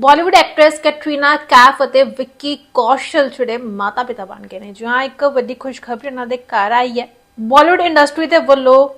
Bollywood actress Katrina Kaif ਅਤੇ ਵਿੱਕੀ ਕੌਸ਼ਲ ਜਿਹੜੇ ਮਾਤਾ-ਪਿਤਾ ਬਣ ਗਏ ਨੇ। ਜਿਹਾਂ ਇੱਕ ਵੱਡੀ ਖੁਸ਼ਖਬਰੀ ਉਹਨਾਂ ਦੇ ਘਰ ਆਈ ਹੈ। ਬਾਲੀਵੁੱਡ ਇੰਡਸਟਰੀ ਦੇ ਵੱਲੋਂ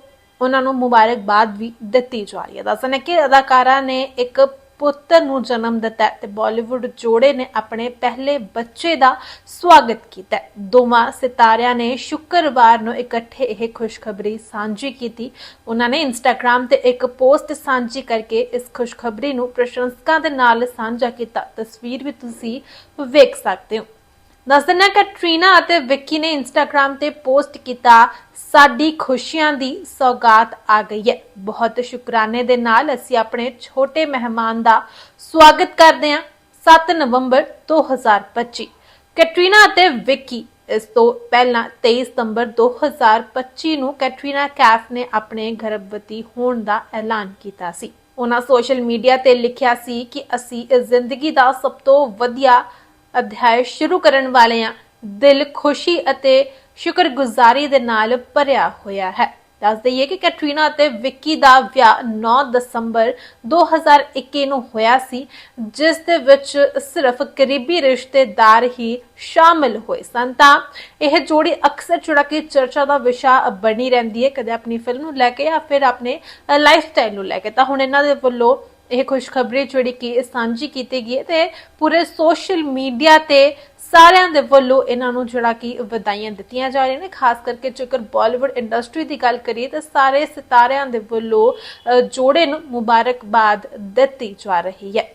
ਉਹਨਾਂ ਨੂੰ ਮੁਬਾਰਕਬਾਦ ਵੀ ਦਿੱਤੀ ਜਾ ਰਹੀ ਹੈ। ਦੱਸਣ ਹੈ ਕਿ ਅਦਾਕਾਰਾ ਨੇ ਇੱਕ ਪੁੱਤਰ ਨੂੰ ਜਨਮ ਦਿੱਤਾ ਹੈ ਤੇ ਬਾਲੀਵੁੱਡ ਜੋੜੇ ਨੇ ਆਪਣੇ ਪਹਿਲੇ ਬੱਚੇ ਦਾ ਸਵਾਗਤ ਕੀਤਾ ਦੋਵਾਂ ਸਿਤਾਰਿਆਂ ਨੇ ਸ਼ੁੱਕਰਵਾਰ ਨੂੰ ਇਕੱਠੇ ਇਹ ਖੁਸ਼ਖਬਰੀ ਸਾਂਝੀ ਕੀਤੀ। ਉਹਨਾਂ ਨੇ ਇੰਸਟਾਗ੍ਰam ਤੇ ਇੱਕ ਪੋਸਟ ਸਾਂਝੀ ਕਰਕੇ ਇਸ ਖੁਸ਼ਖਬਰੀ ਨੂੰ ਪ੍ਰਸ਼ੰਸਕਾਂ ਦੇ ਨਾਲ ਸਾਂਝਾ ਕੀਤਾ। ਤਸਵੀਰ ਵੀ ਤੁਸੀਂ ਵੇਖ ਸਕਦੇ ਹੋ। ਦੱਸ ਦਿੰਨਾ ਕੈਟਰੀਨਾ ਅਤੇ ਵਿੱਕੀ ਨੇ ਇੰਸਟਾਗ੍ਰam ਤੇ ਪੋਸਟ ਕੀਤਾ, ਸਾਡੀ ਖੁਸ਼ੀਆਂ ਦੀ ਸੌਗਾਤ ਆ ਗਈ ਹੈ। ਬਹੁਤ ਸ਼ੁਕਰਾਨੇ ਦੇ ਨਾਲ ਅਸੀਂ ਆਪਣੇ ਛੋਟੇ ਮਹਿਮਾਨ ਦਾ ਸਵਾਗਤ ਕਰਦੇ ਹਾਂ 7 ਨਵੰਬਰ 2025 ਕੈਟਰੀਨਾ ਅਤੇ ਵਿੱਕੀ ਇਸ ਤੋਂ ਪਹਿਲਾਂ 23 ਸਤੰਬਰ 2025 ਨੂੰ ਕੈਟਰੀਨਾ ਕੈਫ ਨੇ ਆਪਣੇ ਗਰਭਵਤੀ ਹੋਣ ਦਾ ਐਲਾਨ ਕੀਤਾ ਸੀ। ਉਹਨਾਂ ਸੋਸ਼ਲ ਮੀਡੀਆ ਤੇ ਲਿਖਿਆ ਸੀ ਕਿ ਅਸੀਂ ਇਸ ਜ਼ਿੰਦਗੀ ਦਾ ਸਭ ਤੋਂ ਵਧੀਆ ਅਧਿਆਇ ਸ਼ੁਰੂ ਕਰਨ ਵਾਲੇ ਹਾਂ ਦਿਲ ਖੁਸ਼ੀ ਅਤੇ ਸ਼ੁਕਰਗੁਜ਼ਾਰੀ ਦੇ ਨਾਲ ਭਰਿਆ ਹੋਇਆ ਹੈ। ਦੱਸ ਦਈਏ ਕਿ ਕੈਟਰੀਨਾ ਅਤੇ ਵਿੱਕੀ ਦਾ ਵਿਆਹ 9 ਦਸੰਬਰ 2021 ਨੂੰ ਹੋਇਆ ਸੀ, ਜਿਸ ਦੇ ਵਿੱਚ ਸਿਰਫ ਕਰੀਬੀ ਰਿਸ਼ਤੇਦਾਰ ਹੀ ਸ਼ਾਮਿਲ ਹੋਏ ਸਨ। ਤਾਂ ਇਹ ਜੋੜੀ ਅਕਸਰ ਚੁੜਾ ਕੇ ਚਰਚਾ ਦਾ ਵਿਸ਼ਾ ਬਣੀ ਰਹਿੰਦੀ ਹੈ। ਕਦੇ ਆਪਣੀ ਫਿਲਮ ਨੂੰ ਲੈ ਕੇ ਜਾਂ ਫਿਰ ਆਪਣੇ ਲਾਈਫਸਟਾਈਲ ਨੂੰ ਲੈ ਕੇ। ਤਾਂ ਹੁਣ ਇਹਨਾਂ ਦੇ ਵੱਲੋਂ ਇਹ ਖੁਸ਼ਖਬਰੀ ਜਿਹੜੀ ਕਿ ਸਾਂਝੀ ਕੀਤੀ ਗਈ ਹੈ ਤੇ ਪੂਰੇ ਸੋਸ਼ਲ ਮੀਡੀਆ ਤੇ ਸਾਰਿਆਂ ਦੇ ਵੱਲੋਂ ਇਹਨਾਂ ਨੂੰ ਜਿਹੜਾ ਕਿ ਵਧਾਈਆਂ ਦਿੱਤੀਆਂ ਜਾ ਰਹੀਆਂ ਨੇ। ਖਾਸ ਕਰਕੇ ਜੇਕਰ ਬਾਲੀਵੁੱਡ ਇੰਡਸਟਰੀ ਦੀ ਗੱਲ ਕਰੀਏ ਤਾਂ ਸਾਰੇ ਸਿਤਾਰਿਆਂ ਦੇ ਵੱਲੋਂ ਜੋੜੇ ਨੂੰ ਮੁਬਾਰਕਬਾਦ ਦਿੱਤੀ ਜਾ ਰਹੀ ਹੈ।